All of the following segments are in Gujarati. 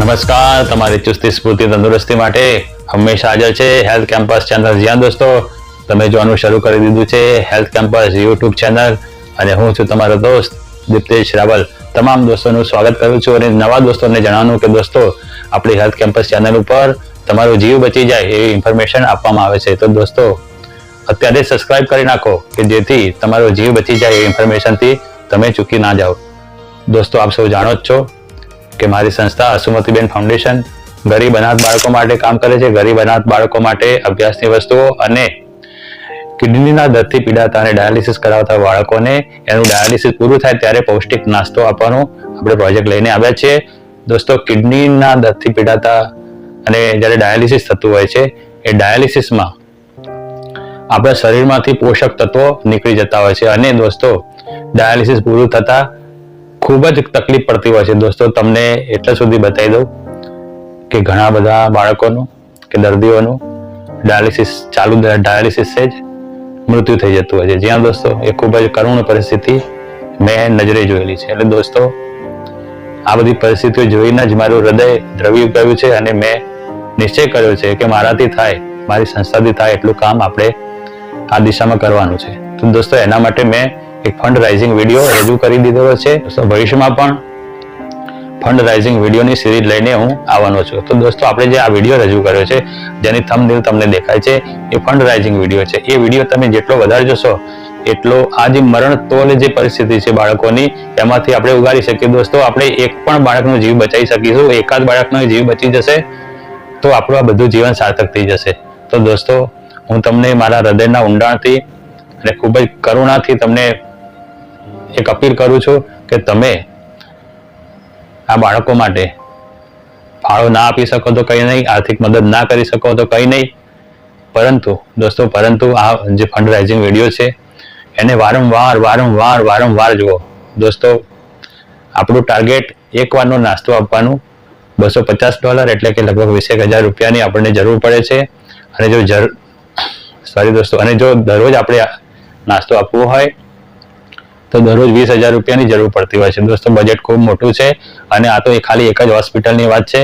નમસ્કાર, તમારી ચુસ્તી, સ્ફૂર્તિ, તંદુરસ્તી માટે હંમેશા હાજર છે હેલ્થ કેમ્પસ ચેનલ જ્યાં દોસ્તો. તમે જોવાનું શરૂ કરી દીધું છે હેલ્થ કેમ્પસ યુટ્યુબ ચેનલ અને હું છું તમારો દોસ્ત દીપ્તેશ રાવલ, તમામ દોસ્તોનું સ્વાગત કરું છું અને નવા દોસ્તોને જણાવવાનું કે દોસ્તો, આપણી હેલ્થ કેમ્પસ ચેનલ ઉપર તમારો જીવ બચી જાય એવી ઇન્ફોર્મેશન આપવામાં આવે છે. તો દોસ્તો, અત્યારે સબસ્ક્રાઇબ કરી નાખો કે જેથી તમારો જીવ બચી જાય એ ઇન્ફોર્મેશનથી તમે ચૂકી ના જાઓ. દોસ્તો, આપ સૌ જાણો જ છો કે મારી સંસ્થા અસુમતીબેન ફાઉન્ડેશન ગરીબ અનાથ બાળકો માટે કામ કરે છે. ગરીબ અનાથ બાળકો માટે અભ્યાસની વસ્તુઓ અને કિડનીના દર્દથી પીડાતા અને ડાયાલિસિસ કરાવતા બાળકોને એનું ડાયાલિસિસ પૂરું થાય ત્યારે પૌષ્ટિક નાસ્તો આપવાનો આપણે પ્રોજેક્ટ લઈને આવ્યા છીએ. દોસ્તો, કિડનીના દર્દથી પીડાતા અને જ્યારે ડાયાલિસિસ થતું હોય છે, એ ડાયાલિસિસમાં આપણા શરીરમાંથી પોષક તત્વો નીકળી જતા હોય છે. અને દોસ્તો, ડાયાલિસિસ પૂરું થતાં ખૂબ જ તકલીફ પડતી હોય છે. દોસ્તો, તમને એટલા સુધી બતાવી દઉં કે ઘણા બધા બાળકોનું, કે દર્દીઓનું ડાયાલિસિસ ચાલુ, ડાયાલિસિસ છે જ. મૃત્યુ થઈ જતું હોય છે. જ્યાં દોસ્તો, એ ખૂબ જ કરુણ પરિસ્થિતિ મેં નજરે જોયેલી છે. એટલે દોસ્તો, આ બધી પરિસ્થિતિઓ જોઈને જ મારું હૃદય દ્રવી ગયું છે અને મેં નિશ્ચય કર્યો છે કે મારાથી થાય, મારી સંસ્થાથી થાય એટલું કામ આપણે આ દિશામાં કરવાનું છે. તો દોસ્તો, એના માટે મેં એક ફંડ રાઇઝિંગ વીડિયો રજૂ કરી દીધેલો છે. ભવિષ્યમાં પણ ફંડ રાઇઝિંગ વિડીયોની સિરીઝ લઈને હું આવવાનો છું. તો દોસ્તો, આપણે જે આ વીડિયો રજૂ કર્યો છે, જેની થમદિલ તમને દેખાય છે, એ ફંડ રાઇઝિંગ વીડિયો છે. એ વીડિયો તમે જેટલો વધારે જોશો, એટલો આ જે મરણ તોલ જે પરિસ્થિતિ છે બાળકોની, એમાંથી આપણે ઉગાડી શકીએ. દોસ્તો, આપણે એક પણ બાળકનો જીવ બચાવી શકીશું, એકાદ બાળકનો જીવ બચી જશે, તો આપણું આ બધું જીવન સાર્થક થઈ જશે. તો દોસ્તો, હું તમને મારા હૃદયના ઊંડાણથી અને ખૂબ જ કરુણાથી તમને એક અપીલ કરું છું કે તમે આ બાળકો માટે ફાળો ના આપી શકો તો કંઈ નહીં, આર્થિક મદદ ના કરી શકો તો કંઈ નહીં. પરંતુ, દોસ્તો, પરંતુ આ જે ફંડ રાઇઝિંગ વીડિયો છે, એને વારંવાર વારંવાર વારંવાર જુઓ. દોસ્તો, આપણું ટાર્ગેટ એક વારનો નાસ્તો આપવાનું બસો પચાસ ડોલર એટલે કે લગભગ વીસેક હજાર રૂપિયાની આપણને જરૂર પડે છે. અને જો જર સોરી દોસ્તો, અને જો દરરોજ આપણે નાસ્તો આપવો હોય તો દરરોજ વીસ હજાર રૂપિયાની જરૂર પડતી હોય છે. દોસ્તો બજેટ ખૂબ મોટું છે અને આ તો એ ખાલી એક જ હોસ્પિટલની વાત છે.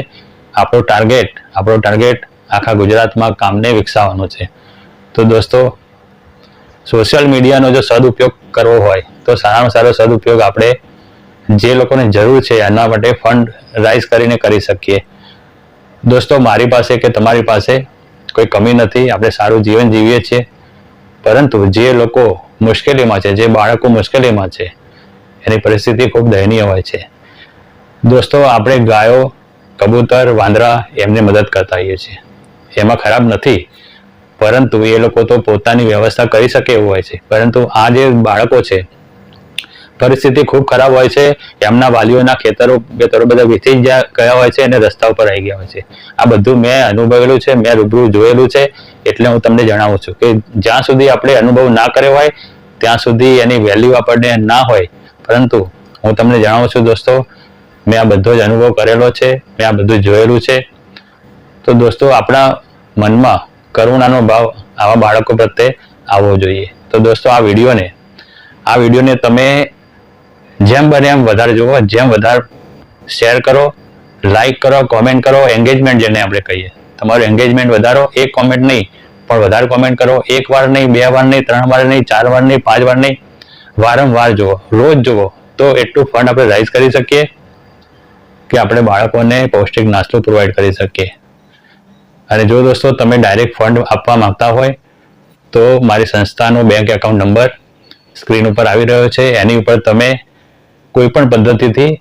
આપણો ટાર્ગેટ આપણો ટાર્ગેટ આખા ગુજરાતમાં કામને વિકસાવવાનો છે. તો દોસ્તો સોશિયલ મીડિયાનો જો સદુપયોગ કરવો હોય, તો સારામાં સારો સદુપયોગ આપણે જે લોકોને જરૂર છે એના માટે ફંડ રાઇઝ કરીને કરી શકીએ. દોસ્તો, મારી પાસે કે તમારી પાસે કોઈ કમી નથી. આપણે સારું જીવન જીવીએ છીએ. પરંતુ જે લોકો મુશ્કેલીમાં છે, જે બાળકો મુશ્કેલીમાં છે, એની પરિસ્થિતિ ખૂબ દયનીય હોય છે. દોસ્તો, આપણે ગાયો, કબૂતર, વાંદરા એમને મદદ કરતા હોઈએ છીએ. એમાં ખરાબ નથી, પરંતુ એ લોકો તો પોતાની વ્યવસ્થા કરી શકે એવું હોય છે. પરંતુ આ જે બાળકો છે પરિસ્થિતિ ખૂબ ખરાબ હોય છે. એમના વાલીઓના ખેતરો ખેતરો બધા વેચી ગયા હોય છે અને રસ્તા ઉપર આવી ગયા હોય છે. આ બધું મેં અનુભવેલું છે, મેં રૂબરૂ જોયેલું છે, એટલે હું તમને જણાવું છું કે જ્યાં સુધી આપણે અનુભવ ના કર્યો હોય, ત્યાં સુધી એની વેલ્યુ આપણને ના હોય. પરંતુ હું તમને જણાવું છું દોસ્તો, મેં આ બધો જ અનુભવ કરેલો છે, મેં આ બધું જોયેલું છે. તો દોસ્તો, આપણા મનમાં કરુણાનો ભાવ આવા બાળકો પ્રત્યે આવવો જોઈએ. તો દોસ્તો, આ વિડીયોને આ વિડીયોને તમે જેમ બને એમ વધારે જુઓ જેમ વધારે શેર કરો લાઈક કરો કોમેન્ટ કરો એન્ગેજમેન્ટ જેને આપણે કહીએ. તમારું એન્ગેજમેન્ટ વધારો, એક કોમેન્ટ નહીં, પણ વધારે કોમેન્ટ કરો. એક વાર નહીં, બે વાર નહીં, ત્રણ વાર નહીં, ચાર વાર નહીં, પાંચ વાર નહીં. વારંવાર જુઓ રોજ જુઓ તો એટલું ફંડ આપણે રાઇઝ કરી શકીએ કે આપણે બાળકોને પૌષ્ટિક નાસ્તો પ્રોવાઈડ કરી શકીએ. અને જો દોસ્તો તમે ડાયરેક્ટ ફંડ આપવા માંગતા હોય, તો મારી સંસ્થાનો બેંક એકાઉન્ટ નંબર સ્ક્રીન ઉપર આવી રહ્યો છે. એની ઉપર તમે કોઈ પણ પદ્ધતિથી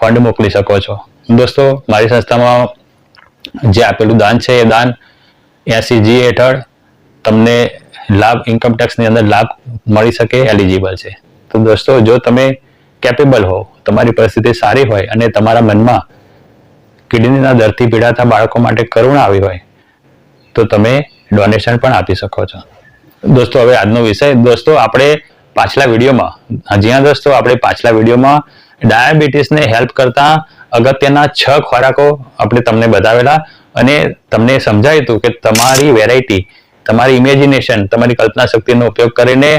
ફંડ મોકલી શકો છો. દોસ્તો, મારી સંસ્થામાં જે આપેલું દાન છે એ દાન એસી જી હેઠળ તમને લાભ ઇન્કમ ટેક્સની અંદર લાભ મળી શકે એલિજિબલ છે. તો દોસ્તો, જો તમે કેપેબલ હો તમારી પરિસ્થિતિ સારી હોય અને તમારા મનમાં કિડનીના દર્દથી પીડાતા બાળકો માટે કરુણા આવી હોય, તો તમે ડોનેશન પણ આપી શકો છો. દોસ્તો, હવે આજનો વિષય, દોસ્તો, આપણે પાછલા વિડીયોમાં જ્યાં દોસ્તો આપણે પાછલા વિડીયોમાં ડાયાબિટીસને હેલ્પ કરતા અગત્યના છ ખોરાકો આપણે તમને બતાવેલા અને તમને સમજાયું હતું કે તમારી વેરાયટી તમારી ઇમેજિનેશન તમારી કલ્પના શક્તિનો ઉપયોગ કરીને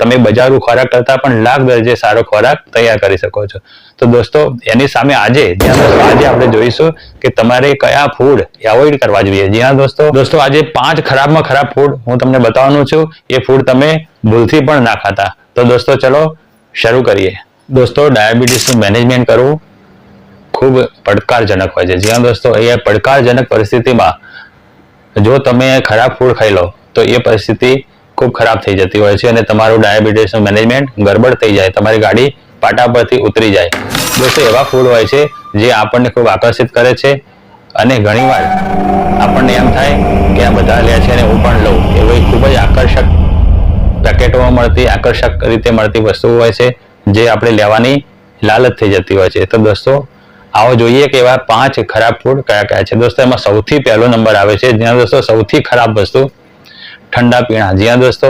તમે બજારુ ખોરાક કરતા પણ લાખ દરજે સારો ખોરાક તૈયાર કરી શકો છો. તો દોસ્તો, એની સામે આજે આજે આપણે જોઈશું કે તમારે કયા ફૂડ અવોઈડ કરવા જોઈએ. જ્યાં દોસ્તો. દોસ્તો, આજે પાંચ ખરાબમાં ખરાબ ફૂડ હું તમને બતાવવાનું છું. એ ફૂડ તમે ભૂલથી પણ ના ખાતા. તો દોસ્તો, ચલો શરૂ કરીએ. દોસ્તો ડાયાબિટીસનું મેનેજમેન્ટ કરવું ખૂબ પડકારજનક હોય છે. જ્યાં દોસ્તો, એ પડકારજનક પરિસ્થિતિમાં જો તમે ખરાબ ફૂડ ખાઈ લો, તો એ પરિસ્થિતિ ખૂબ ખરાબ થઈ જતી હોય છે અને તમારું ડાયાબિટીસનું મેનેજમેન્ટ ગરબડ થઈ જાય, તમારી ગાડી પાટા પરથી ઉતરી જાય. દોસ્તો, એવા ફૂડ હોય છે જે આપણને ખૂબ આકર્ષિત કરે છે અને ઘણીવાર આપણને એમ થાય કે આ બધા લે છે અને હું પણ લઉં. એવી ખૂબ જ આકર્ષક પેકેટોમાં મળતી, આકર્ષક રીતે મળતી વસ્તુઓ હોય છે જે આપણે લેવાની લાલચ થઈ જતી હોય છે. તો દોસ્તો, આવો જોઈએ કે એવા પાંચ ખરાબ ફૂડ કયા કયા છે. દોસ્તો, એમાં સૌથી પહેલો નંબર આવે છે. જ્યાં દોસ્તો સૌથી ખરાબ વસ્તુ ઠંડા પીણા. જ્યાં દોસ્તો,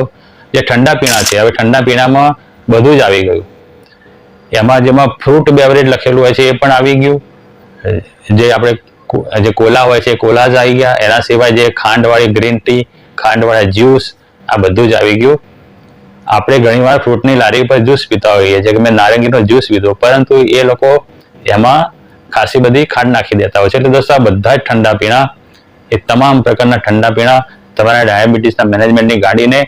જે ઠંડા પીણા છે. હવે ઠંડા પીણામાં બધું જ આવી ગયું. એમાં જેમાં ફ્રૂટ બેવરેજ લખેલું હોય છે, એ પણ આવી ગયું. જે આપણે જે કોલા હોય છે કોલા જ આવી ગયા. એના સિવાય જે ખાંડવાળી ગ્રીન ટી ખાંડવાળા જ્યુસ આ બધું જ આવી ગયું. આપણે ઘણીવાર ફ્રૂટની લારી પર જ્યુસ પીતા હોઈએ છીએ, કે મેં નારંગીનો જ્યુસ પીધો. પરંતુ એ લોકો એમાં ખાસી બધી ખાંડ નાખી દેતા હોય છે. એટલે દોસ્તો, આ બધા જ ઠંડા પીણા, એ તમામ પ્રકારના ઠંડા પીણા તમારા ડાયાબિટીસના મેનેજમેન્ટની ગાડીને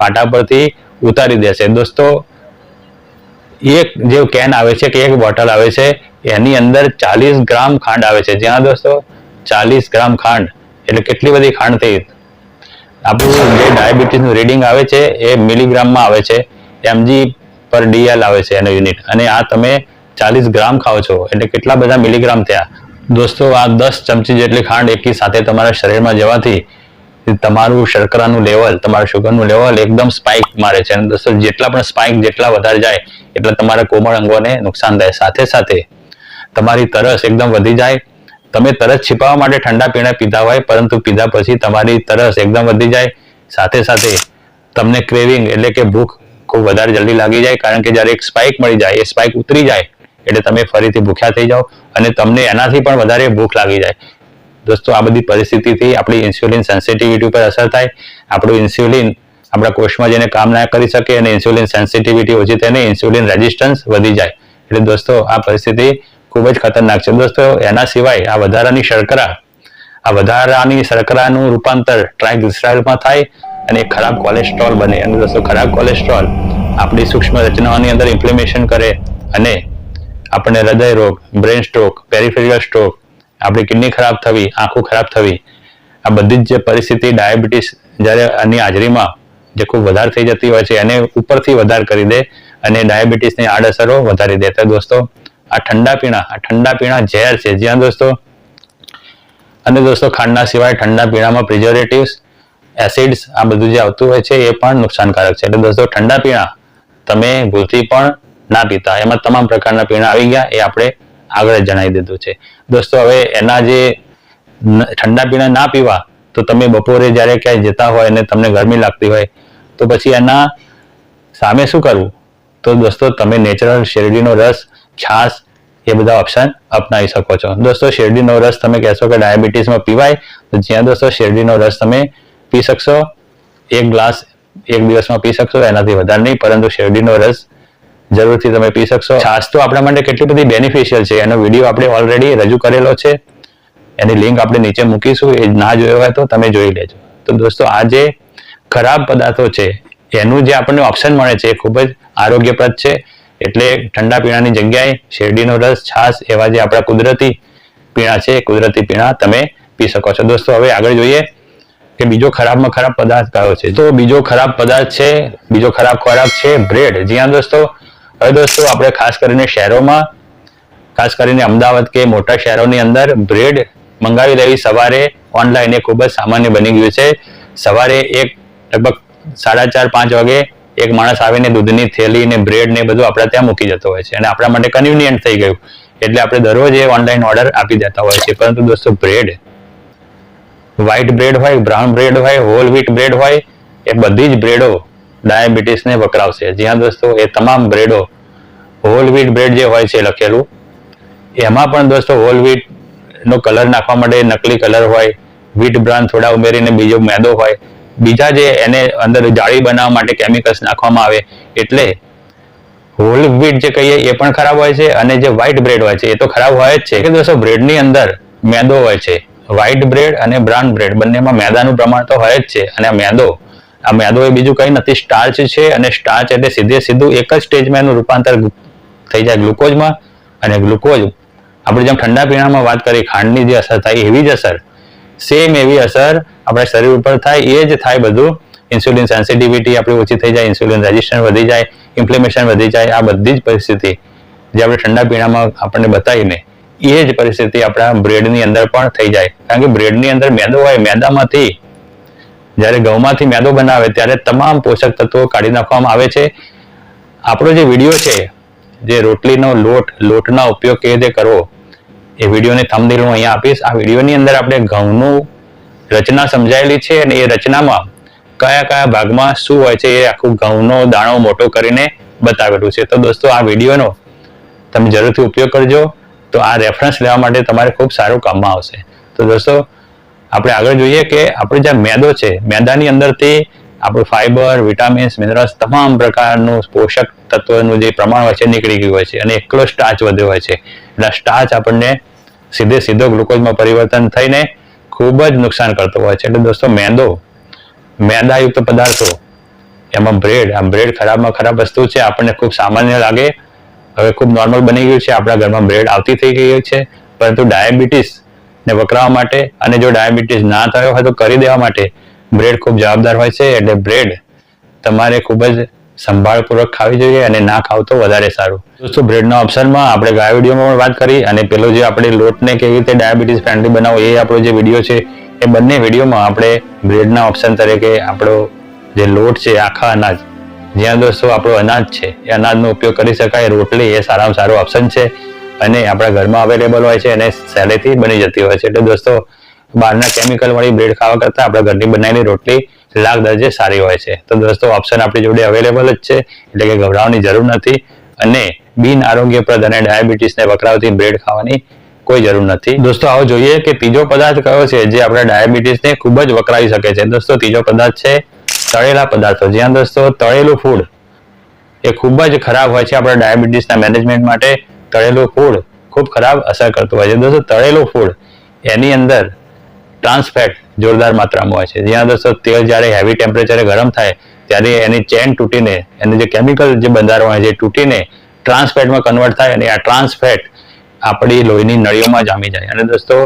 પાટા પરથી ઉતારી દેશે. દોસ્તો, એક જે કેન આવે છે કે એક બોટલ આવે છે, એની અંદર ચાલીસ ગ્રામ ખાંડ આવે છે. જ્યાં દોસ્તો, ચાલીસ ગ્રામ ખાંડ. એટલે કેટલી બધી ખાંડ થઈ? આપણું જે ડાયાબિટીસનું રીડિંગ આવે છે, એ મિલીગ્રામમાં આવે છે. એમજી પર ડીએલ આવે છે એનો યુનિટ અને આ તમે ચાલીસ ગ્રામ ખાઓ છો. એટલે કેટલા બધા મિલીગ્રામ થયા? દોસ્તો, આ દસ ચમચી જેટલી ખાંડ એકી સાથે તમારા શરીરમાં જવાથી તમારું શર્કરાનું લેવલ તમારું શુગરનું લેવલ એકદમ સ્પાઇક મારે છે. જેટલા પણ સ્પાઇક જેટલા વધારે જાય, એટલા તમારા કોમળ અંગોને નુકસાન થાય. સાથે સાથે તમારી તરસ એકદમ વધી જાય. તમે તરસ છીપાવવા માટે ઠંડા પીણા પીધા હોય, પરંતુ પીધા પછી તમારી તરસ એકદમ વધી જાય. સાથે સાથે તમને ક્રેવિંગ એટલે કે ભૂખ ખૂબ વધારે જલ્દી લાગી જાય, કારણ કે જ્યારે એક સ્પાઇક મળી જાય, એ સ્પાઇક ઉતરી જાય, એટલે તમે ફરીથી ભૂખ્યા થઈ જાઓ અને તમને એનાથી પણ વધારે ભૂખ લાગી જાય. દોસ્તો, આ બધી પરિસ્થિતિથી આપણી ઇન્સ્યુલિન સેન્સિટિવિટી ઉપર અસર થાય. આપણું ઇન્સ્યુલિન આપણા કોષમાં જેને કામ ના કરી શકે અને ઇન્સ્યુલિન સેન્સિટિવિટી ઓછી થઈને ઇન્સ્યુલિન રેઝિસ્ટન્સ વધી જાય. એટલે દોસ્તો, આ પરિસ્થિતિ ખૂબ જ ખતરનાક છે. દોસ્તો, એના સિવાય આ વધારાની શર્કરા, આ વધારાની શર્કરાનું રૂપાંતર ટ્રાયગ્લિસરાઇડમાં થાય અને ખરાબ કોલેસ્ટ્રોલ બને. અને દોસ્તો, ખરાબ કોલેસ્ટ્રોલ આપણી સૂક્ષ્મ રચનાઓની અંદર ઇન્ફ્લેમેશન કરે અને આપણને હૃદય રોગ બ્રેન સ્ટ્રોક પેરિફેરિયલ સ્ટ્રોક આપણી કિડની ખરાબ થવી, આંખો ખરાબ થવી, આ બધી જ પરિસ્થિતિ, ડાયાબિટીસ જ્યારે આની હાજરીમાં જે ખૂબ વધારે થઈ જતી હોય છે, એને ઉપરથી વધારે કરી દે અને ડાયાબિટીસની આડઅસરો વધારી દે. તો દોસ્તો, આ ઠંડા પીણા, આ ઠંડા પીણા ઝેર છે. જ્યાં દોસ્તો. અને દોસ્તો, ખાંડના સિવાય ઠંડા પીણામાં પ્રિઝર્વેટિવ્સ એસિડ્સ આ બધું જે આવતું હોય છે, એ પણ નુકસાનકારક છે. એટલે દોસ્તો, ઠંડા પીણા તમે ભૂલથી પણ ના પીતા. એમાં તમામ પ્રકારના પીણા આવી ગયા. એ આપણે આગળ જણાવી દીધું છે. દોસ્તો, હવે એના જે ઠંડા પીણા ના પીવા, તો તમે બપોરે જ્યારે ક્યાંય જતા હોય અને તમને ગરમી લાગતી હોય, તો પછી એના સામે શું કરવું? તો દોસ્તો, તમે નેચરલ શેરડીનો રસ, છાશ, એ બધા ઓપ્શન અપનાવી શકો છો. દોસ્તો, શેરડીનો રસ તમે કહેશો કે ડાયાબિટીસમાં પીવાય, તો જ્યાં દોસ્તો શેરડીનો રસ તમે પી શકશો, એક ગ્લાસ એક દિવસમાં પી શકશો, એનાથી વધારે નહીં, પરંતુ શેરડીનો રસ જરૂરથી તમે પી શકશો. છાશ તો આપણા માટે કેટલી બધી બેનિફિશિયલ છે. એનો વીડિયો આપણે ઓલરેડી રજૂ કરેલો છે. એની લિંક આપણે નીચે મૂકીશું. એ ના જોયો હોય તો તમે જોઈ લેજો. તો દોસ્તો, આ જે ખરાબ પદાર્થો છે, એનું જે આપણને ઓપ્શન મળે છે, એ ખૂબ જ આરોગ્યપ્રદ છે. એટલે ઠંડા પીણાની જગ્યાએ શેરડીનો રસ, છાશ, એવા જે આપણા કુદરતી પીણા છે, કુદરતી પીણા તમે પી શકો છો. દોસ્તો, હવે આગળ જોઈએ કે બીજો ખરાબમાં ખરાબ પદાર્થ કયો છે. તો બીજો ખરાબ પદાર્થ છે, બીજો ખરાબ ખોરાક છે, બ્રેડ. જ્યાં દોસ્તો. હવે દોસ્તો, આપણે ખાસ કરીને શહેરોમાં, ખાસ કરીને અમદાવાદ કે મોટા શહેરોની અંદર બ્રેડ મંગાવી લેવી સવારે ઓનલાઈન એ ખૂબ જ સામાન્ય બની ગયું છે. સવારે એક, લગભગ સાડા ચાર, પાંચ વાગે એક માણસ આવીને દૂધની થેલી ને બ્રેડ ને બધું આપણે ત્યાં મૂકી જતો હોય છે. અને આપણા માટે કન્વિનિયન્ટ થઈ ગયું. એટલે આપણે દરરોજ એ ઓનલાઈન ઓર્ડર આપી દેતા હોય છે. પરંતુ દોસ્તો બ્રેડ વ્હાઈટ બ્રેડ હોય બ્રાઉન બ્રેડ હોય હોલ વ્હીટ બ્રેડ હોય, એ બધી જ બ્રેડો ડાયાબિટીસને વકરાવશે. જ્યાં દોસ્તો, એ તમામ બ્રેડો હોલ વ્હીટ બ્રેડ જે હોય છે લખેલું. એમાં પણ દોસ્તો હોલ વ્હીટ નો કલર નાખવા માટે નકલી કલર હોય વ્હીટ બ્રાન્ડ થોડા ઉમેરીને બીજો મેદો હોય. બીજા જે એને અંદર જાળી બનાવવા માટે કેમિકલ્સ નાખવામાં આવે, એટલે હોલ વ્હીટ જે કહીએ એ પણ ખરાબ હોય છે અને જે વ્હાઇટ બ્રેડ હોય છે એ તો ખરાબ હોય જ છે. કે દોસ્તો બ્રેડની અંદર મેદો હોય છે. વ્હાઇટ બ્રેડ અને બ્રાઉન બ્રેડ બંનેમાં મેદાનું પ્રમાણ તો હોય જ છે અને મેદો આ મેદો એ બીજું કંઈ નથી. સ્ટાર્ચ છે અને સ્ટાર્ચ એટલે સીધે સીધું એક જ સ્ટેજમાં એનું રૂપાંતર થઈ જાય ગ્લુકોઝમાં અને ગ્લુકોઝ આપણે જેમ ઠંડા પીણામાં વાત કરી ખાંડની જે અસર થાય, એવી જ અસર. સેમ એવી અસર આપણા શરીર ઉપર થાય, એ જ થાય બધું. ઇન્સ્યુલિન સેન્સિટિવિટી આપણી ઓછી થઈ જાય ઇન્સ્યુલિન રેઝિસ્ટન્સ વધી જાય ઇન્ફ્લેમેશન વધી જાય, આ બધી જ પરિસ્થિતિ જે આપણે ઠંડા પીણામાં આપણને બતાવીને, એ જ પરિસ્થિતિ આપણા બ્રેડની અંદર પણ થઈ જાય. કારણ કે બ્રેડની અંદર મેદો હોય, મેદામાંથી જ્યારે ઘઉંમાંથી મેદો બનાવે ત્યારે તમામ પોષક તત્વો કાઢી નાખવામાં આવે છે. આપણો જે વીડિયો છે, જે રોટલીનો લોટ, લોટના ઉપયોગ કેવી રીતે કરવો, એ વિડીયોની થંબનેલ હું અહીંયા આપીશ. આ વિડીયોની અંદર આપણે ઘઉંનું રચના સમજાયેલી છે અને એ રચનામાં કયા કયા ભાગમાં શું હોય છે એ આખું ઘઉંનો દાણો મોટો કરીને બતાવેલું છે. તો દોસ્તો, આ વિડીયોનો તમે જરૂરથી ઉપયોગ કરજો. તો આ રેફરન્સ લેવા માટે તમારે ખૂબ સારું કામમાં આવશે. તો દોસ્તો આપણે આગળ જોઈએ કે આપણે જે મેદો છે, મેદાની અંદરથી આપણું ફાઈબર વિટામિન્સ મિનરલ્સ તમામ પ્રકારનું પોષક તત્વનું જે પ્રમાણ હોય છે, નીકળી ગયું હોય છે અને એકલો સ્ટાચ વધ્યો હોય છે. એટલે સ્ટાચ આપણને સીધે સીધો ગ્લુકોઝમાં પરિવર્તન થઈને ખૂબ જ નુકસાન કરતો હોય છે. એટલે દોસ્તો, મેંદો, મેદાયુક્ત પદાર્થો, એમાં બ્રેડ આ બ્રેડ ખરાબમાં ખરાબ વસ્તુ છે, આપણને ખૂબ સામાન્ય લાગે. હવે ખૂબ નોર્મલ બની ગયું છે. આપણા ઘરમાં બ્રેડ આવતી થઈ ગઈ છે. પરંતુ ડાયાબિટીસ ને વકરાવા માટે અને જો ડાયાબિટીસ ના થયો હોય તો કરી દેવા માટે બ્રેડ ખૂબ જવાબદાર હોય છે, એટલે બ્રેડ તમારે ખૂબ જ સંભાળપૂર્વક ખાવી જોઈએ અને ના ખાવ તો વધારે સારું. દોસ્તો, બ્રેડના ઓપ્શનમાં આપણે ગયા વિડીયોમાં પણ વાત કરી અને પેલો જે આપણે લોટને કેવી રીતે ડાયાબિટીસ ફ્રેન્ડલી બનાવો એ આપણો જે વીડિયો છે, એ બંને વિડીયોમાં આપણે બ્રેડના ઓપ્શન તરીકે આપણો જે લોટ છે આખા અનાજ, જ્યાં દોસ્તો આપણો અનાજ છે, એ અનાજનો ઉપયોગ કરી શકાય, રોટલી એ સારામાં સારો ઓપ્શન છે. અને આપણા ઘરમાં અવેલેબલ હોય છે અને સહેલેથી બની જતી હોય છે. એટલે દોસ્તો, બહારના કેમિકલ વાળી બ્રેડ ખાવા કરતાં આપણા ઘરની બનાવેલી રોટલી લાખ દરજે સારી હોય છે. તો દોસ્તો ઓપ્શન આપણી જોડે અવેલેબલ જ છે. એટલે કે ગભરાવાની જરૂર નથી. અને બિન આરોગ્યપ્રદ અને ડાયાબિટીસને વકરાવતી બ્રેડ ખાવાની કોઈ જરૂર નથી. દોસ્તો, આવો જોઈએ કે ત્રીજો પદાર્થ કયો છે જે આપણા ડાયાબિટીસને ખૂબ જ વકરાવી શકે છે. દોસ્તો, ત્રીજો પદાર્થ છે તળેલા પદાર્થો. જ્યાં દોસ્તો, તળેલું ફૂડ એ ખૂબ જ ખરાબ હોય છે આપણા ડાયાબિટીસના મેનેજમેન્ટ માટે. તળેલું ફૂડ ખૂબ ખરાબ અસર કરતું હોય છે. દોસ્તો, તળેલું ફૂડ એની અંદર ટ્રાન્સફેટ જોરદાર માત્રામાં હોય છે. જ્યાં દોસ્તો, તેલ જ્યારે હેવી ટેમ્પરેચરે ગરમ થાય, ત્યારે એની ચેન તૂટીને, એનું જે કેમિકલ જે બંધારણ હોય છે તૂટીને ટ્રાન્સફેટમાં કન્વર્ટ થાય અને આ ટ્રાન્સફેટ આપણી લોહીની નળીઓમાં જામી જાય. અને દોસ્તો,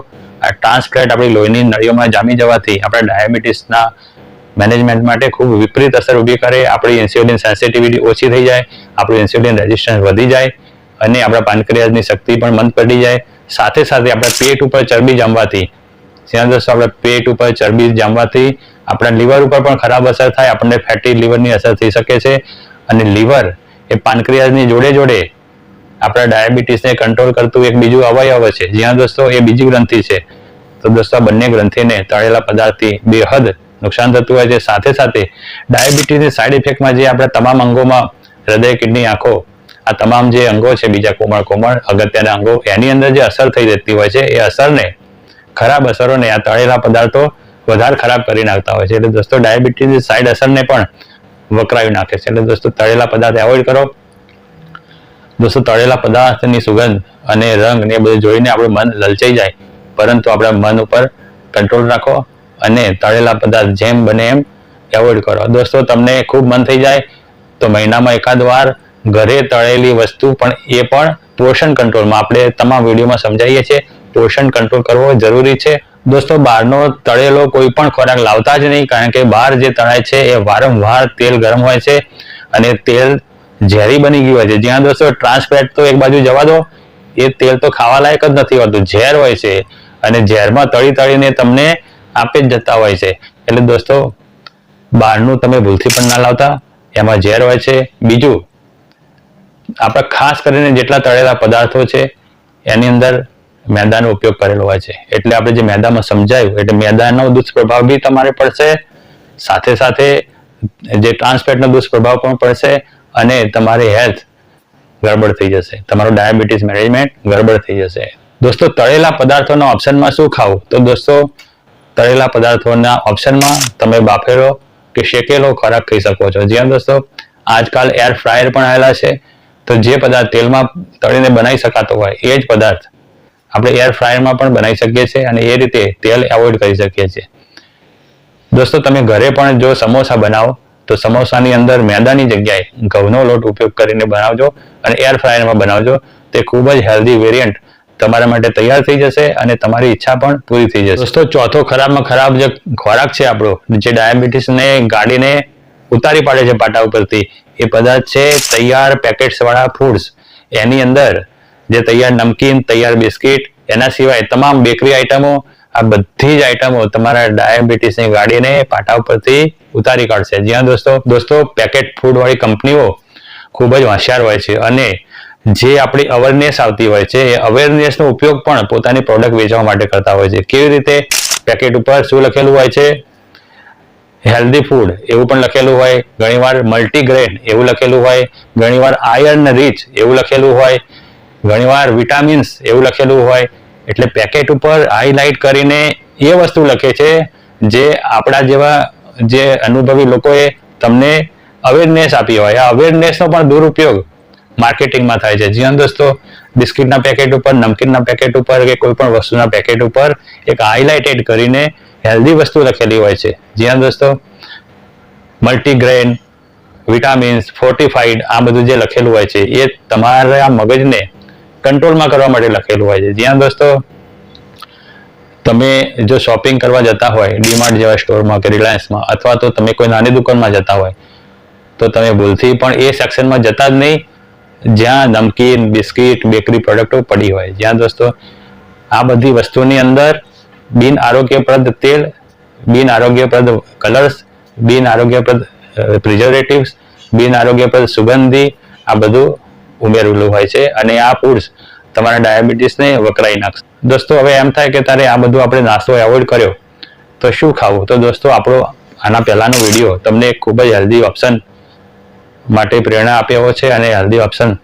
આ ટ્રાન્સફેટ આપણી લોહીની નળીઓમાં જામી જવાથી આપણા ડાયાબિટીસના મેનેજમેન્ટ માટે ખૂબ વિપરીત અસર ઊભી કરે. આપણી ઇન્સ્યુલિન સેન્સિટિવિટી ઓછી થઈ જાય, આપણું ઇન્સ્યુલિન રેઝિસ્ટન્સ વધી જાય અને આપણા પાનક્રિયાજની શક્તિ પણ મંદ પડી જાય. સાથે સાથે આપણા પેટ ઉપર ચરબી જમવાથી ત્યાં દોસ્તો આપણા પેટ ઉપર ચરબી જમવાથી આપણા લીવર ઉપર પણ ખરાબ અસર થાય, આપણને ફેટી લીવરની અસર થઈ શકે છે. અને લીવર એ પાનક્રિયાની જોડે જોડે આપણા ડાયાબિટીસને કંટ્રોલ કરતું એક બીજું અવયવ છે. જ્યાં દોસ્તો, એ બીજી ગ્રંથિ છે. તો દોસ્તો બંને ગ્રંથિને તળેલા પદાર્થથી બેહદ નુકસાન થતું હોય છે. સાથે સાથે ડાયાબિટીસની સાઈડ ઇફેક્ટમાં જે આપણા તમામ અંગોમાં હૃદય કિડની આંખો આ તમામ જે અંગો છે, બીજા કોમળ કોમળ, અગત્યના અંગો, એની અંદર જે અસર થઈ જતી હોય છે, એ અસરને ખરાબ અસરોને આ તળેલા પદાર્થો વધારે ખરાબ કરી નાખતા હોય છે. એટલે દોસ્તો, ડાયાબિટીસની સાઈડ અસરને પણ વકરાવી નાખે છે. એટલે દોસ્તો, તળેલા પદાર્થ એવોઇડ કરો. દોસ્તો, તળેલા પદાર્થની સુગંધ અને રંગ ને બધું જોઈને આપણું મન લલચાઈ જાય. પરંતુ આપણા મન ઉપર કંટ્રોલ રાખો અને તળેલા પદાર્થ જેમ બને એમ એવોઇડ કરો. દોસ્તો, તમને ખૂબ મન થઈ જાય તો મહિનામાં એકાદ વાર ઘરે તળેલી વસ્તુ પણ એ પણ પોષણ કંટ્રોલમાં આપણે તમામ વિડીયોમાં સમજાવીએ છીએ. પોષણ કંટ્રોલ કરવો જરૂરી છે. દોસ્તો, બહારનો તળેલો કોઈ પણ ખોરાક લાવતા જ નહીં, કારણ કે બહાર જે તળાય છે એ વારંવાર તેલ ગરમ હોય છે અને તેલ ઝેરી બની ગયું હોય છે. જ્યાં દોસ્તો ટ્રાન્સફેટ તો એક બાજુ જવા દો, એ તેલ તો ખાવા લાયક જ નથી હોતું. ઝેર હોય છે અને ઝેરમાં તળી તળીને તમને આપી જ જતા હોય છે. એટલે દોસ્તો, બહારનું તમે ભૂલથી પણ ના લાવતા. એમાં ઝેર હોય છે. બીજું આપણે ખાસ કરીને જેટલા તળેલા પદાર્થો છે, એની અંદર મેદાનો ઉપયોગ કરેલો હોય છે. એટલે આપણે જે મેદામાં સમજાયું, એટલે મેદાનો દુષ્પ્રભાવ બી તમારે પડશે, સાથે સાથે જે ટ્રાન્સફેટનો દુષ્પ્રભાવ પણ પડશે અને તમારી હેલ્થ ગડબડ થઈ જશે. તમારું ડાયાબિટીસ મેનેજમેન્ટ ગડબડ થઈ જશે. દોસ્તો, તળેલા પદાર્થોના ઓપ્શનમાં શું ખાવું? તો દોસ્તો, તળેલા પદાર્થોના ઓપ્શનમાં તમે બાફેલો કે શેકેલો ખોરાક ખાઈ શકો છો. જ્યાં દોસ્તો, આજકાલ એર ફ્રાયર પણ આવેલા છે. તો જે પદાર્થ તેલમાં તળીને બનાવી શકાતો હોય, એ જ પદાર્થ આપણે એર ફ્રાયરમાં પણ બનાવી શકીએ છીએ અને એ રીતે તેલ એવોઇડ કરી શકીએ છીએ. દોસ્તો, તમે ઘરે પણ જો સમોસા બનાવો, તો સમોસાની અંદર મેદાની જગ્યાએ ઘઉંનો લોટ ઉપયોગ કરીને બનાવજો અને એર ફ્રાયરમાં બનાવજો. તે ખૂબ જ હેલ્ધી વેરિયન્ટ તમારા માટે તૈયાર થઈ જશે અને તમારી ઈચ્છા પણ પૂરી થઈ જશે. દોસ્તો, ચોથો ખરાબમાં ખરાબ જે ખોરાક છે આપણો, જે ડાયાબિટીસને ગાડીને ઉતારી પાડે છે પાટા ઉપરથી એ પદાર્થ છે તૈયાર પેકેટ્સ વાળા ફૂડ્સ એની અંદર જે તૈયાર નમકીન, તૈયાર બિસ્કિટ, એના સિવાય તમામ બેકરી આઇટમો આ બધી જ આઇટમો તમારા ડાયાબિટીસની ગાડીને પાટા ઉપરથી ઉતારી કાઢશે. જ્યાં દોસ્તો દોસ્તો પેકેટ ફૂડ વાળી કંપનીઓ ખૂબ જ હોશિયાર હોય છે અને જે આપણી અવેરનેસ આવતી હોય છે, એ અવેરનેસનો ઉપયોગ પણ પોતાની પ્રોડક્ટ વેચવા માટે કરતા હોય છે. કેવી રીતે પેકેટ ઉપર શું લખેલું હોય છે? હેલ્ધી ફૂડ એવું પણ લખેલું હોય. ઘણીવાર મલ્ટીગ્રેન એવું લખેલું હોય. ઘણીવાર આયર્ન રીચ એવું લખેલું હોય. ઘણીવાર વિટામિન્સ એવું લખેલું હોય. એટલે પેકેટ ઉપર હાઈલાઇટ કરીને એ વસ્તુ લખે છે જે આપણા જેવા જે અનુભવી લોકોએ તમને અવેરનેસ આપી હોય. આ અવેરનેસનો પણ દુરુપયોગ માર્કેટિંગમાં થાય છે. જ્યાં દોસ્તો બિસ્કિટના પેકેટ ઉપર, નમકીનના પેકેટ ઉપર કે કોઈ પણ વસ્તુના પેકેટ ઉપર એક હાઇલાઇટેડ કરીને હેલ્ધી વસ્તુ લખેલી હોય છે. જ્યાં દોસ્તો. મલ્ટીગ્રેન વિટામિન્સ ફોર્ટિફાઈડ આ બધું જે લખેલું હોય છે, એ તમારા મગજને કંટ્રોલમાં કરવા માટે લખેલું હોય છે. જ્યાં દોસ્તો. તમે જો શોપિંગ કરવા જતા હોય ડીમાર્ટ જેવા સ્ટોરમાં કે રિલાયન્સમાં અથવા તો તમે કોઈ નાની દુકાનમાં જતા હોય, તો તમે ભૂલથી પણ એ સેક્શનમાં જતા જ નહીં. જ્યાં નમકીન, બિસ્કિટ બેકરી પ્રોડક્ટો પડી હોય. જ્યાં દોસ્તો. આ બધી વસ્તુની અંદર બિન આરોગ્યપ્રદ તેલ, બિન આરોગ્યપ્રદ કલર્સ બિન આરોગ્યપ્રદ પ્રિઝર્વેટિવ્સ બિન આરોગ્યપ્રદ સુગંધી, આ બધું ઉમેરેલું હોય છે અને આ ફૂડ્સ તમારા ડાયાબિટીસને વકરાઈ નાખશે. દોસ્તો, હવે એમ થાય કે તારે આ બધું આપણે નાસ્તો એવોઇડ કર્યો, તો શું ખાવું? તો દોસ્તો, આપણો આના પહેલાંનો વીડિયો તમને ખૂબ જ હેલ્ધી ઓપ્શન માટે પ્રેરણા આપ્યો છે અને હેલ્ધી ઓપ્શન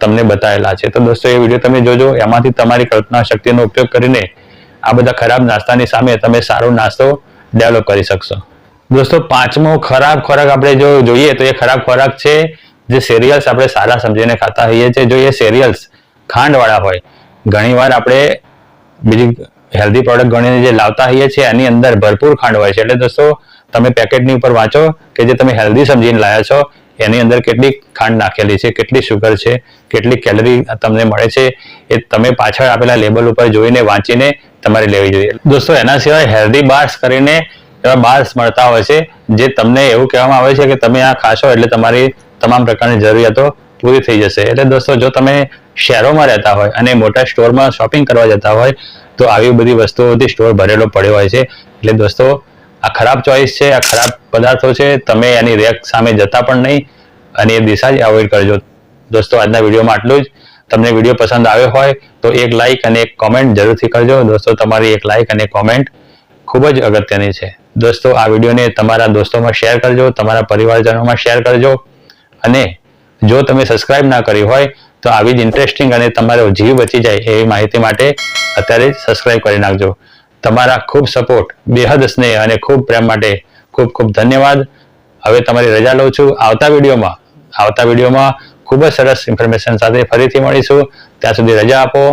તમને બતાવેલા છે. તો દોસ્તો, એ વીડિયો તમે જોજો, એમાંથી તમારી કલ્પના શક્તિનો ઉપયોગ કરીને આ બધા ખરાબ નાસ્તાની સામે તમે સારો નાસ્તો ડેવલપ કરી શકશો. દોસ્તો, પાંચમો ખરાબ ખોરાક આપણે જો જોઈએ તો એ ખરાબ ખોરાક છે જે સિરિયલ્સ આપણે સારા સમજીને ખાતા હોઈએ છીએ. જો એ સિરિયલ્સ ખાંડવાળા હોય, ઘણીવાર આપણે બીજી હેલ્ધી પ્રોડક્ટ ગણીને જે લાવતા હોઈએ છીએ, એની અંદર ભરપૂર ખાંડ હોય છે. એટલે દોસ્તો, તમે પેકેટની ઉપર વાંચો કે જે તમે હેલ્ધી સમજીને લાયા છો, એની અંદર કેટલી ખાંડ નાખેલી છે, કેટલી શુગર છે, કેટલી કેલરી તમને મળે છે, એ તમે પાછળ આપેલા લેબલ ઉપર જોઈને વાંચીને તમારે લેવી જોઈએ. દોસ્તો, એના સિવાય હેલ્ધી બાર્સ કરીને એવા બાર્સ મળતા હોય છે, જે તમને એવું કહેવામાં આવે છે કે તમે આ ખાશો એટલે તમારી તમામ પ્રકારની જરૂરિયાતો પૂરી થઈ જશે. એટલે દોસ્તો, જો તમે શહેરોમાં રહેતા હોય અને મોટા સ્ટોરમાં શોપિંગ કરવા જતા હોય, તો આવી બધી વસ્તુઓથી સ્ટોર ભરેલો પડ્યો હોય છે. એટલે દોસ્તો, આ ખરાબ ચોઈસ છે, આ ખરાબ પદાર્થો છે, તમે એની રેક સામે જતા પણ નહીં અને એ દિશા જ અવોઇડ કરજો. દોસ્તો, આજના વિડીયોમાં આટલું જ. તમને વીડિયો પસંદ આવ્યો હોય તો એક લાઇક અને એક કોમેન્ટ જરૂરથી કરજો. દોસ્તો, તમારી એક લાઇક અને કોમેન્ટ ખૂબ જ અગત્યની છે. દોસ્તો, આ વિડીયોને તમારા દોસ્તોમાં શેર કરજો, તમારા પરિવારજનોમાં શેર કરજો અને જો તમે સબસ્ક્રાઇબ ના કરી હોય તો આવી જ ઇન્ટરેસ્ટિંગ અને તમારો જીવ બચી જાય એવી માહિતી માટે અત્યારે સબસ્ક્રાઇબ કરી નાખજો. તમારા ખૂબ સપોર્ટ બેહદ સ્નેહ અને ખૂબ પ્રેમ માટે ખૂબ ખૂબ ધન્યવાદ. હવે તમારી રજા લઉં છું. આવતા વિડીયોમાં આવતા વિડીયોમાં ખૂબ જ સરસ ઇન્ફોર્મેશન સાથે ફરીથી મળીશું. ત્યાં સુધી રજા આપો.